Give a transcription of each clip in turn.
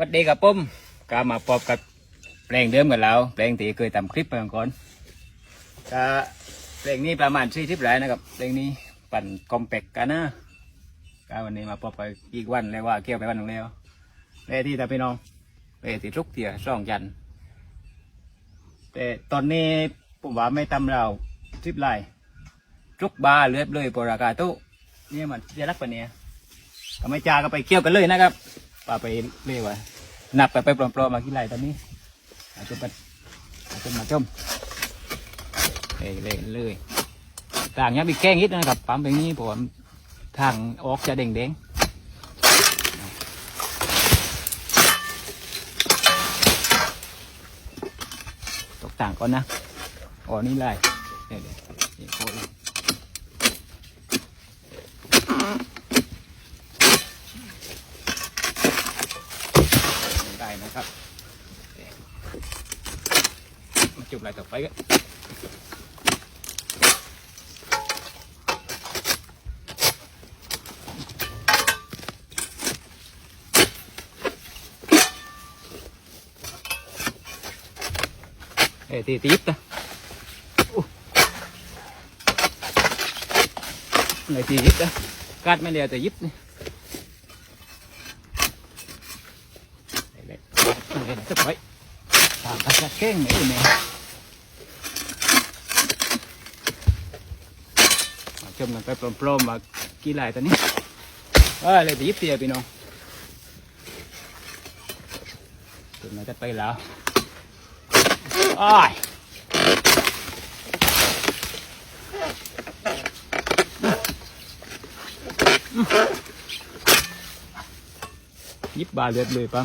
วัดดีกับปุ้มก็มาพบกับเพลงเดิมกับเราเพลงที่เคยทำคลิปไปก่อนก็เพลงนี้ประมาณสี่ทิปไรนะครับเพลงนี้ปั่นคอมแพกกันนะก็วันนี้มาพบกันอีกวันเลยว่าเกี่ยวไปวันหนึ่งแล้วเลที่ตาพี่น้องเลที่ทุกเตียสองยันแต่ตอนนี้ผมว่าไม่ตำเราทิปไรทุกบาเลือดเลยปราคาตู้นี่มันจะรักปะเนี่ยก็ไม่จาก็ไปเกี่ยวกันเลยนะครับ ป่าไปเรียกว่านับไปไปปลอมๆมากี่ไรตอนนี้อาจจะมาอาจจะมาชมเลยเลยเลยต่างเนี้ยมีแก้งนิดนะครับปั๊มแบบนี้ผมทางออกจะเด้งๆตกต่างก่อนนะอ๋อนี่ไรเดี๋ยวเดี๋ยวเดี๋ยวโคตร ได้ นะครับมาจุบอะไรต่อไปก็เอ้ตีตีบนะอู้ไหนตียิบนะกัดไม่เดียแต่ยิบนี่ เห็กไปตามพัชเก้งนี่เนี่ยมาชมกันไปปลอมๆมากี่ลายตอนนี้เออเลยตีเตียพี่น้องตื่นมนจะไปแล้วอ้ายยิบบาเลือดเลยปั๊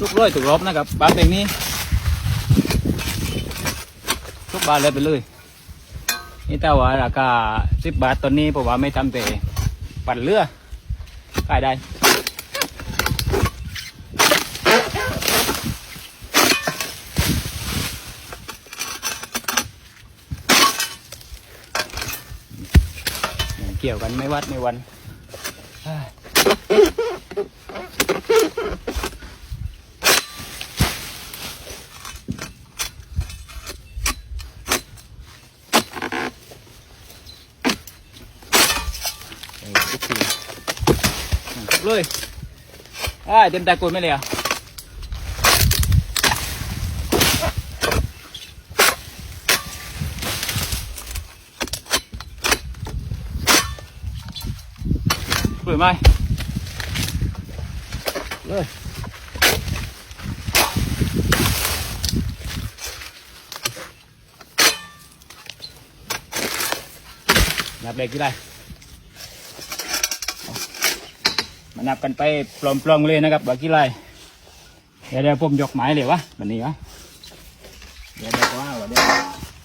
ทุกร้อยถูกรอบนะครับปั๊มเพลงนี้ ทุกบาทเลยไปเลย นี่แต่ว่าราคาสิบบาทตอนนี้ผมว่าไม่ทำแต่ปั่นเรือขายได้เกี่ยวกันไม่วัดไม่วันเฮ้ยเออ ทุกทีอืมเลยอ่าเต็มตากุนไม่เลยอะเปิดไหมเลยนับเลขกี่ไร มานับกันไปปลอมๆเลยนะครับบากี่ไรเดี๋ยวเดี๋ยวผมยกไม้เลยวะแบบนี้วะเดี๋ยวเดี๋ยวว่าเดี๋ยว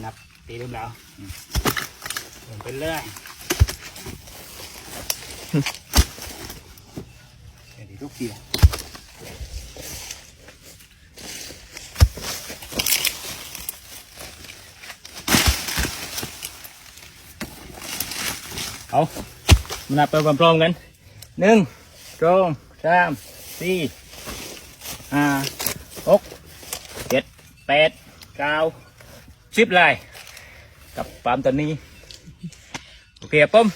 นับตีรูปแล้วอืมลงไปเลยเดี๋ยวดีทุกทีเอามานับไปพร้อมๆกันหนึ่ง สองสามสี่ห้าหกเจ็ดแปดเก้าสิบลายกับปามตัวนี้ โอเคครับผม